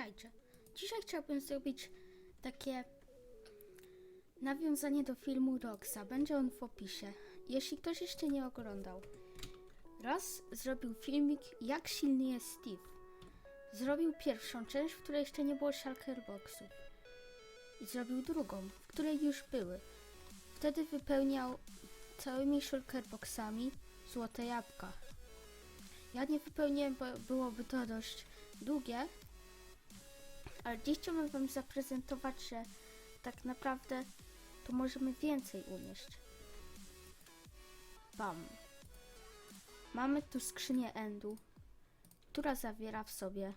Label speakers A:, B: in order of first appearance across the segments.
A: Witajcie. Dzisiaj chciałbym zrobić takie nawiązanie do filmu Roxa. Będzie on w opisie. Jeśli ktoś jeszcze nie oglądał. Raz zrobił filmik, jak silny jest Steve. Zrobił pierwszą część, w której jeszcze nie było Shulkerboxów. I zrobił drugą, w której już były. Wtedy wypełniał całymi Shulkerboxami złote jabłka. Ja nie wypełniłem, bo byłoby to dość długie, ale dziś chciałbym Wam zaprezentować, że tak naprawdę to możemy więcej unieść. Bam. Mamy tu skrzynię Endu, która zawiera w sobie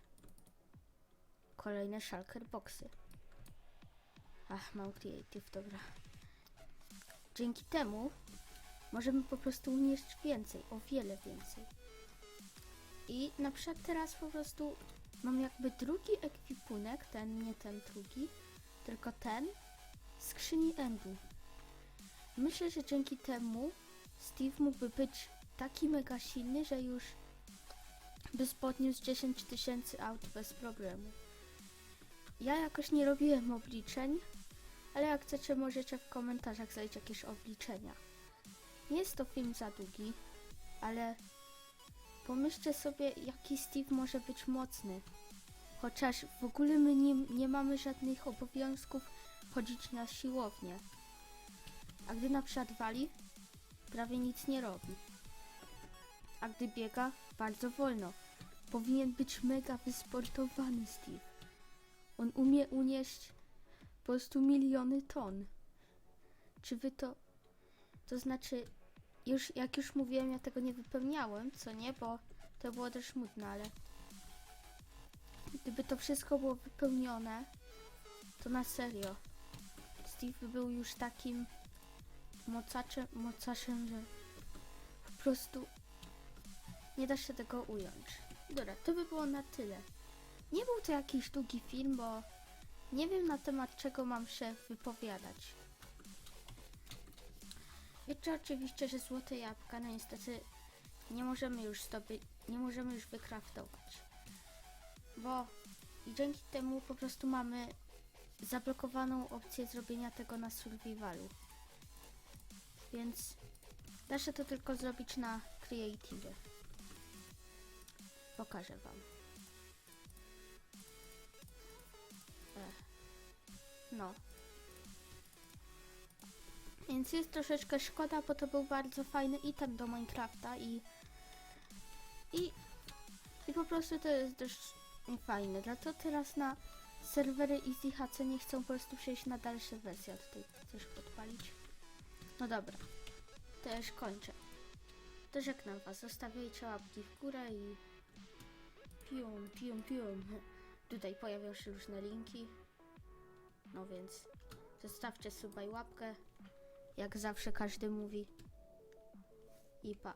A: kolejne Shulker Boxy. Ach, mam Creative, dobra. Dzięki temu możemy po prostu unieść więcej, o wiele więcej. I na przykład teraz po prostu mam jakby drugi ekwipunek, ten, nie ten drugi, tylko ten, skrzyni Endu. Myślę, że dzięki temu Steve mógłby być taki mega silny, że już by podniósł 10 tysięcy aut bez problemu. Ja jakoś nie robiłem obliczeń, ale jak chcecie możecie w komentarzach znaleźć jakieś obliczenia. Nie jest to film za długi, ale Pomyślcie sobie, jaki Steve może być mocny. Chociaż w ogóle my nie, nie mamy żadnych obowiązków chodzić na siłownię. A gdy na przykład wali, prawie nic nie robi. A gdy biega, bardzo wolno. Powinien być mega wysportowany Steve. On umie unieść po prostu miliony ton. Czy wy to... To znaczy, już jak już mówiłem, ja tego nie wypełniałem, co nie, bo to było też smutne, ale gdyby to wszystko było wypełnione, to na serio Steve by był już takim mocaczem, mocaczem, że po prostu nie da się tego ująć. Dobra, to by było na tyle. Nie był to jakiś długi film, bo nie wiem na temat czego mam się wypowiadać. Wiecie oczywiście, że złote jabłka, no niestety nie możemy już zdobyć, nie możemy już wykraftować. Bo i dzięki temu po prostu mamy zablokowaną opcję zrobienia tego na survivalu. Więc da się to tylko zrobić na creative. Pokażę wam. Ech. No. Więc jest troszeczkę szkoda, bo to był bardzo fajny item do Minecrafta i i, i po prostu to jest dość fajne. Dlatego teraz na serwery EasyHC nie chcą po prostu przejść na dalsze wersje. Tutaj chcesz podpalić? No dobra, to już kończę. To żegnam was, zostawiajcie łapki w górę i pium, pium, pium. Tutaj pojawią się różne linki. No więc zostawcie suba i łapkę. Jak zawsze każdy mówi. I pa.